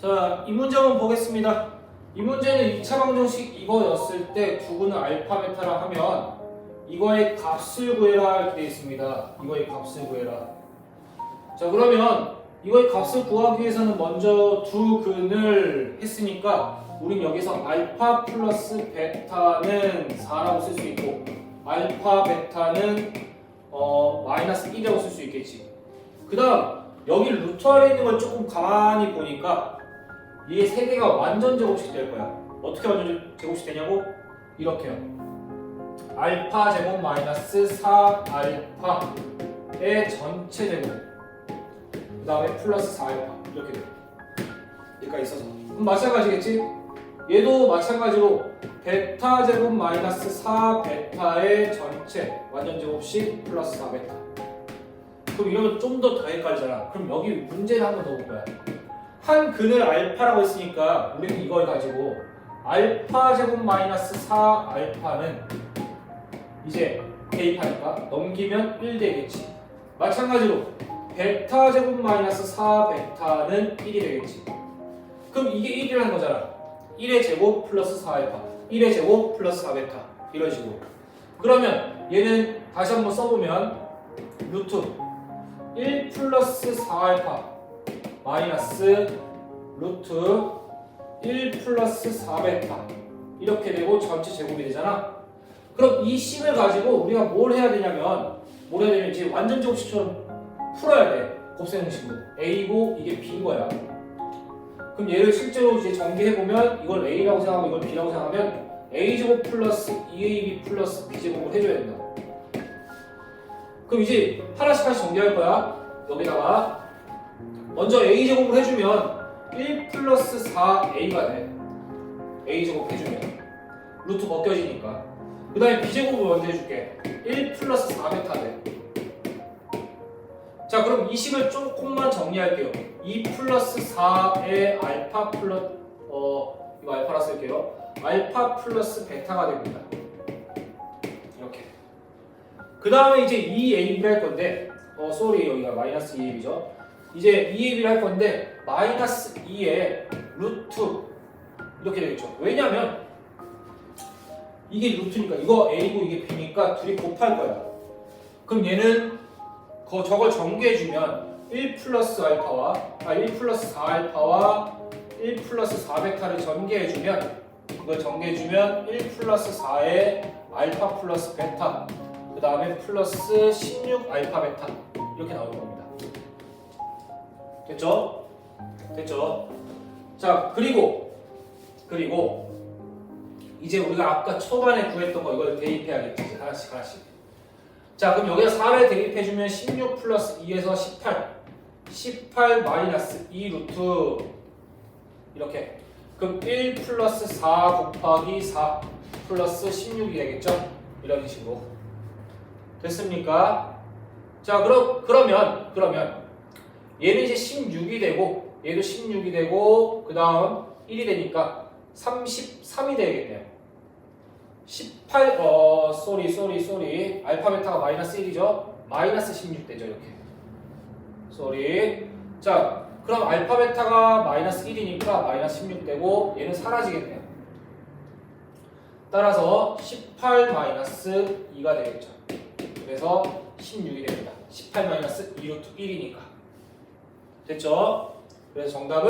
자, 이 문제 한번 보겠습니다. 이 문제는 2차 방정식 이거였을 때 두근은 알파 베타라 하면 이거의 값을 구해라 이렇게 되어 있습니다. 이거의 값을 구해라. 자, 그러면 이거의 값을 구하기 위해서는 먼저 두 근을 했으니까 우린 여기서 알파 플러스 베타는 4라고 쓸 수 있고 알파 베타는 어, 마이너스 1이라고 쓸 수 있겠지. 그 다음 여기 루트 아래 있는 걸 조금 가만히 보니까 이게 세 개가 완전 제곱씩 될 거야. 어떻게 완전 제곱씩 되냐고? 이렇게요. 알파 제곱 마이너스 4 알파의 전체 제곱. 그 다음에 플러스 4 알파 이렇게 돼. 여기까지 있어서. 그럼 마찬가지겠지? 얘도 마찬가지로 베타 제곱 마이너스 4 베타의 전체 완전 제곱씩 플러스 4 베타. 그럼 이러면 좀 더더 헷갈리잖아. 그럼 여기 문제를 한번 더볼 거야. 한 근을 알파라고 했으니까 우리는 이걸 가지고 알파 제곱 마이너스 4 알파는 이제 대입하니까 넘기면 1 되겠지. 마찬가지로 베타 제곱 마이너스 4 베타는 1이 되겠지. 그럼 이게 1이라는 거잖아. 1의 제곱 플러스 4 알파, 1의 제곱 플러스 4 베타 이런 식으로. 그러면 얘는 다시 한번 써보면 루트 1 플러스 4 알파 마이너스 루트 1 플러스 4베타 이렇게 되고 전체 제곱이 되잖아. 그럼 이 식을 가지고 우리가 뭘 해야 되냐면 뭘 해야 되면 이제 완전 제곱식처럼 풀어야 돼. 곱셈 공식으로. A고 이게 B인 거야. 그럼 얘를 실제로 이제 전개해 보면 이걸 A라고 생각하고 이걸 B라고 생각하면 A 제곱 플러스 2AB 플러스 B 제곱을 해줘야 된다. 그럼 이제 하나씩 하나씩 정리할 거야. 여기다가 먼저 a 제곱을 해주면 1 플러스 4a가 돼. a 제곱 해주면 루트 벗겨지니까. 그 다음에 b 제곱을 먼저 해줄게. 1 플러스 4베타 돼. 자 그럼 이 식을 조금만 정리할게요. 2 플러스 4의 알파 플러스 어 이거 알파라 쓸게요. 알파 플러스 베타가 됩니다. 이렇게. 그 다음에 이제 2ab를 할 건데 어 쏘리 여기가 마이너스 2ab이죠. 이제 2ab를 할 건데 마이너스 2의 루트 이렇게 되겠죠. 왜냐면 이게 루트니까 이거 a고 이게 b니까 둘이 곱할 거야. 그럼 얘는 거 저걸 정리해주면 1 플러스 알파와 아 1 플러스 4 알파와 1 플러스 4 베타를 전개해주면 이걸 전개해주면 1 플러스 4의 알파 플러스 베타 그 다음에 플러스 16 알파 베타 이렇게 나올 겁니다. 됐죠? 됐죠? 자 그리고 그리고 이제 우리가 아까 초반에 구했던 거 이걸 대입해야겠지 하나씩 하나씩 자 그럼 여기다 4를 대입해주면 16 플러스 2에서 18 18 마이너스 2 루트 이렇게 그럼 1 플러스 4 곱하기 4 플러스 16이 되겠죠? 이런 식으로 됐습니까? 자 그럼 그러면 그러면 얘는 이제 16이 되고 얘도 16이 되고 그 다음 1이 되니까 33이 되겠네요. 18, 어, 쏘리, 쏘리, 쏘리. 알파 베타가 마이너스 1이죠? 마이너스 16 되죠, 이렇게. 쏘리. 자, 그럼 알파 베타가 마이너스 1이니까 마이너스 16 되고 얘는 사라지겠네요. 따라서 18 마이너스 2가 되겠죠. 그래서 16이 됩니다. 18 마이너스 2루트 1이니까. 됐죠? 그래서 정답은